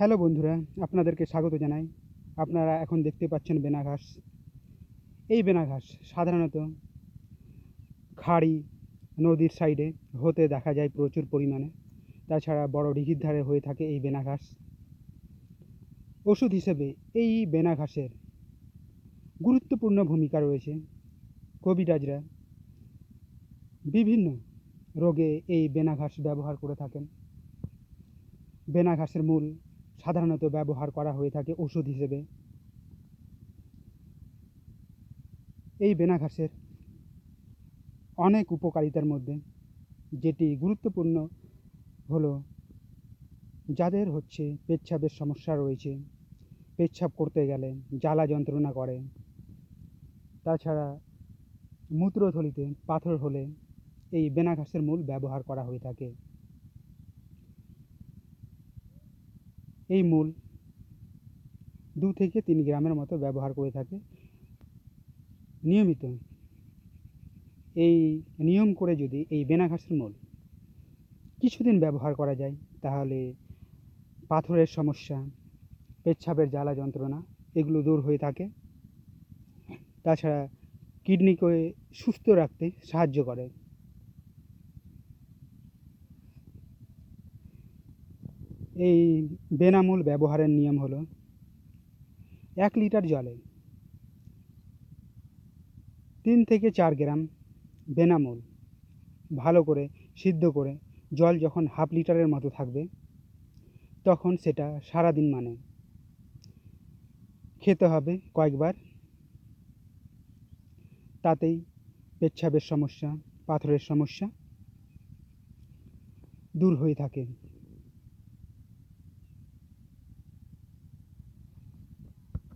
Hello বন্ধুরা, আপনাদেরকে স্বাগত জানাই। আপনারা এখন দেখতে পাচ্ছেন বেনাঘাস। এই বেনাঘাস সাধারণত খাড়ি নদীর সাইডে হতে দেখা যায় প্রচুর পরিমাণে। তাছাড়া বড় দিঘির ধারে হয়ে থাকে এই বেনাঘাস। ওষুধ হিসেবে এই বেনাঘাসের গুরুত্বপূর্ণ ভূমিকা রয়েছে। কবিরাজরা বিভিন্ন রোগে এই বেনাঘাস ব্যবহার করে থাকেন। বেনাঘাসের মূল সাধারণত ব্যবহার করা হয়ে থাকে ওষুধ হিসেবে। এই বেনাঘাসের অনেক উপকারিতার মধ্যে যেটি গুরুত্বপূর্ণ হলো যাদের হচ্ছে পেচ্ছাপের সমস্যা রয়েছে, পেচ্ছাপ করতে গেলে জ্বালা যন্ত্রণা করে। তাছাড়া মূত্রথলিতে পাথর হলে এই বেনাঘাসের মূল ব্যবহার করা হয়ে থাকে। এই মূল দু থেকে তিন গ্রামের মতো ব্যবহার করে থাকে। নিয়মিত এই নিয়ম করে যদি এই বেনাঘাসের মূল কিছুদিন ব্যবহার করা যায়, তাহলে পাথরের সমস্যা, পেচ্ছাপের জ্বালা যন্ত্রণা এগুলো দূর হয়ে থাকে। তাছাড়া কিডনিকে সুস্থ রাখতে সাহায্য করে। এই বেনামূল ব্যবহারের নিয়ম হলো এক লিটার জলে তিন থেকে চার গ্রাম বেনামূল ভালো করে সিদ্ধ করে জল যখন হাফ লিটারের মতো থাকবে, তখন সেটা সারাদিন মানে। খেতে হবে কয়েকবার। তাতেই পেচ্ছাপের সমস্যা, পাথরের সমস্যা দূর হয়ে থাকে।